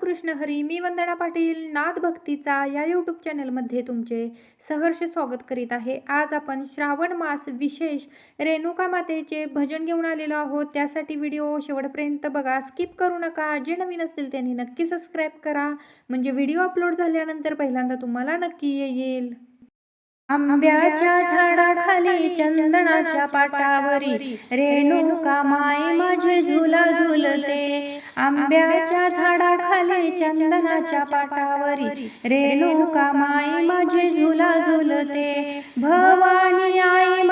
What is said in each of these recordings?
रामकृष्ण हरी मी वंदना पाटील नाद भक्तीचा या यूट्यूब चॅनलमध्ये तुमचे सहर्ष स्वागत करीत आहे. आज आपण श्रावण मास विशेष रेणुका मातेचे भजन घेऊन आलेलो आहोत. त्यासाठी व्हिडिओ शेवटपर्यंत बघा. स्किप करू नका. जे नवीन असतील त्यांनी नक्की सबस्क्राईब करा. म्हणजे व्हिडिओ अपलोड झाल्यानंतर पहिल्यांदा तुम्हाला नक्की येईल. आंब्याच्या झाडाखाली चंदनाच्या पाटावरी. रेणुका माई माझे झुला झुलते. आंब्याच्या झाडाखाली चंदनाच्या पाटावरी. रेणुका माई माझे झुला झुलते. भवानी आई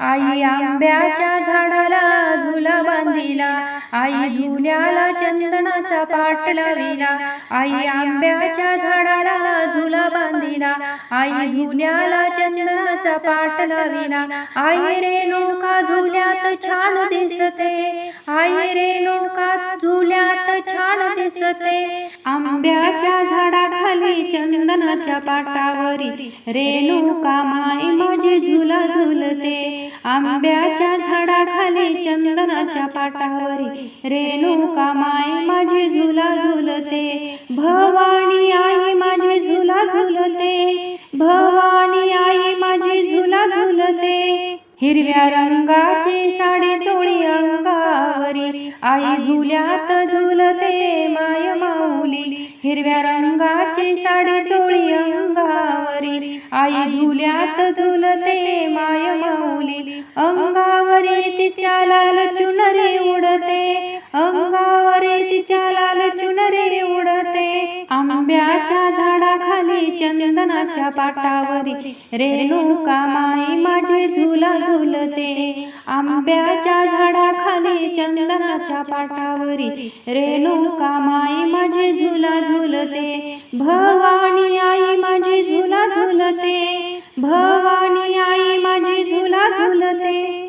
आई आंब्याच्या झाडाला झुला बांधिला. आई झुल्याला चंदनाचा पाट लाविला. आई आंब्याच्या झाडाला झुला बांधिला. आई झुल्याला चंदनाचा पाट लाविला. आई रेणुका झुल्यात छान दिसते. आई रेणुका झुल्यात छान दिसते. आंब्याच्या झाडाखाली चंदनाच्या पाटावरी. रेणुका माई माझी झुला झुलते. आंब्याच्या झाडाखाली चंदनाच्या पाटावरी. रेणुका माई माझी झुला झुलते. भवानी आई माझी झुला झुलते. भवानी आई माझी झुला झुलते. हिरव्या रंगाची साडी चोळी अंगावरी. आई झुल्यात झुलते हिरव्या रंगाची साडी चोळी अंगावरी. आई झुल्यात झुलते माय माऊली. अंगावरी तिच्या लाल चुनरी उडते. अंगावरी तिच्या लाल चुनरी उडते. आंब्याच्या झाडाखाली चंदनाच्या पाटावरी. रेणुका माई माझी झुला झुलते. आंब्याच्या झाडाखाली चंदनाच्या पाटावरी. रेणुका माई माझी झुला झुलते. भवानी आई माझी झुला झुलते. भवानी आई माझी झुला झुलते.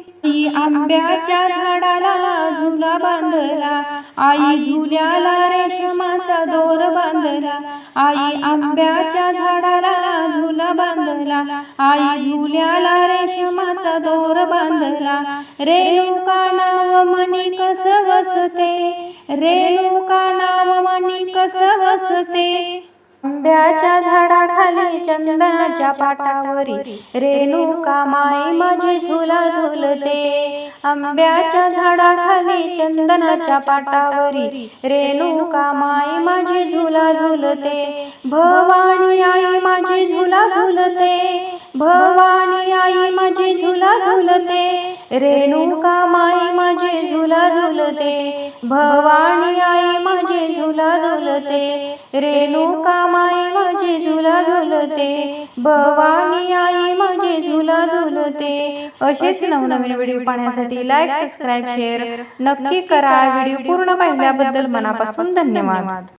आंब्याच्या झाडाला झुला बांधला. आई झुल्याला रेशमाचा दोर बांधला. आई आंब्याच्या झाडाला झुला बांधला. आई झुल्याला रेशमाचा दोर बांधला. रेणुका नाव मणी कस वसते रेणुका नाव मणी कस वसते आंब्याच्या झाडा झाडाखाली चंदनाच्या पाटावरी. रेणुका माई माझी झुला झुलते? आंब्याच्या झाडाखाली चंदनाच्या पाटावरी. रेणुका माई माझी झुला झुलते? भवानी आई माझी झुला झुलते? भवानी आई माझी झुला झुलते? रेणुका माई माझी झुला झुलते? भवानी आई माझी झुला झुलते? रेणुका माई माझी झुला झुलते भवानी आई माझी झुला झुलते. असेच नवनवीन व्हिडिओ पाहण्यासाठी लाईक सबस्क्राईब शेअर नक्की करा. व्हिडिओ पूर्ण पाहिल्याबद्दल मनापासून धन्यवाद.